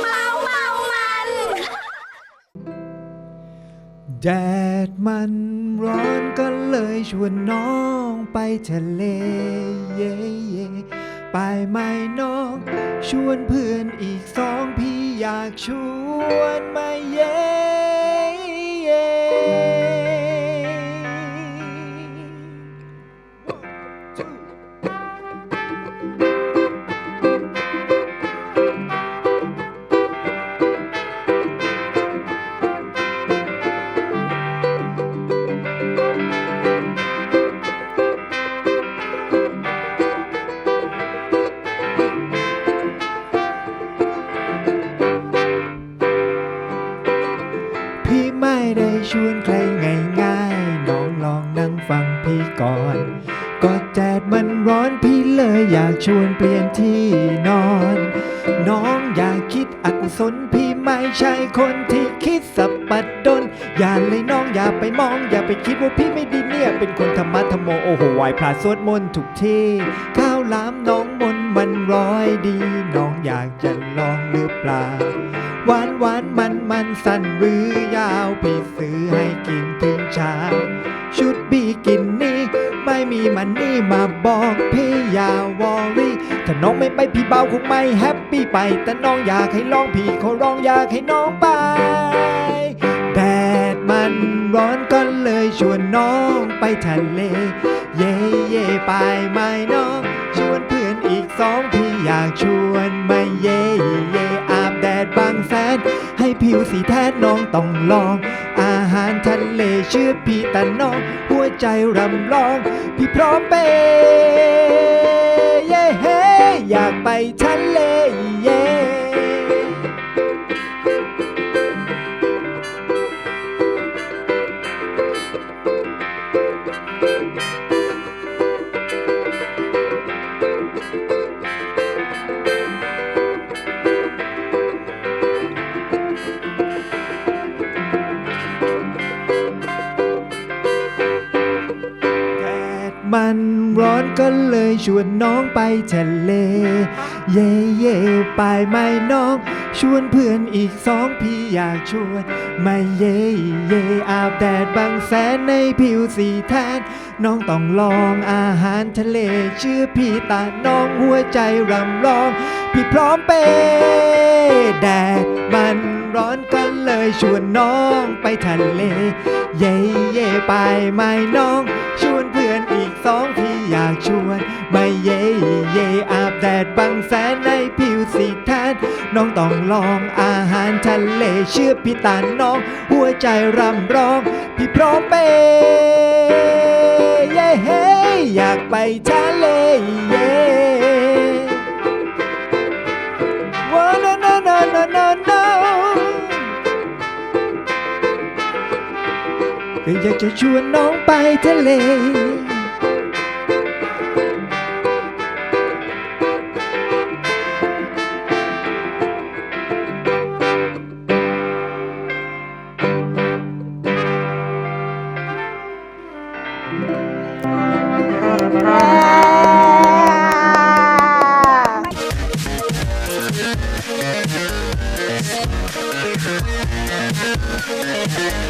เมาเมามัน แดดมันร้อนก็เลยชวนน้องไปทะเล เย่เย่ไปไหมน้อง ชวนเพื่อนอีกสองพี่อยากชวนมาเย่ วนใครง่ายๆ น้องลองนั่งฟังพี่ก่อน ก็แดดมันร้อนพี่เลยอยากชวนเปลี่ยนที่นอน น้องอย่าคิดอกุศลพี่ไม่ใช่คนที่คิดสับปัดดน อย่าเลยน้องอย่าไปมอง อย่าไปคิดว่าพี่ไม่ดีเนี่ย เป็นคนธรรมะธรรมโมโอ้โหไหวพระสวดมนต์ทุกที่ข้าวลามน้องมนมันร้อยดี น้องอยากจะลองหรือเปล่า หวานหวานมันมันสั้นหรือยาวพี่ซื้อให้กินถึงเช้า ชุดบีกินนี่ไม่มีมันนี่มาบอกพี่อย่าวอรี่ ถ้าน้องไม่ไปพี่เบาคงไม่แฮปปี้ไป แต่น้องอยากให้ลองพี่ขอร้องอยากให้น้องไป แดดมันร้อนก็เลยชวนน้องไปทะเล เย่เย่ไปไหมน้อง ชวนเพื่อนอีกสองพี่อยากชวนมาเย่ แสน ให้ผิวสีแทนน้องต้องลอง อาหารทะเลเชื่อพี่แต่น้อง หัวใจรำร้อง พี่พร้อมเปย์เย่เฮอยากไปทะเล มันร้อนก็เลยชวนน้องไปทะเล เย่เย่ไปไหมน้อง ชวนเพื่อนอีกสองพี่อยากชวนไมาเย่เย่อาบแดดบางแสนในผิวสีแทน น้องต้องลองอาหารทะเล ชื่อพี่ตาน้องหัวใจรำร้อง พี่พร้อมเปแดดมันร้อนก็เลยชวนน้องไปทะเล เย่เย่ไปไหมน้องชว สองพี่อยากชวน ไมาเย่เย่อาบแดดบางแสนในผิวสีแทนน้องต้องลองอาหารทะเลเชื่อพี่ตาน้อง หัวใจรำร้อง พี่พร้อมเปย์เย่เฮอยากไปทะเลเย่ว่า no no no no no no ก็อยากจะชวนน้องไปทะเล Müzik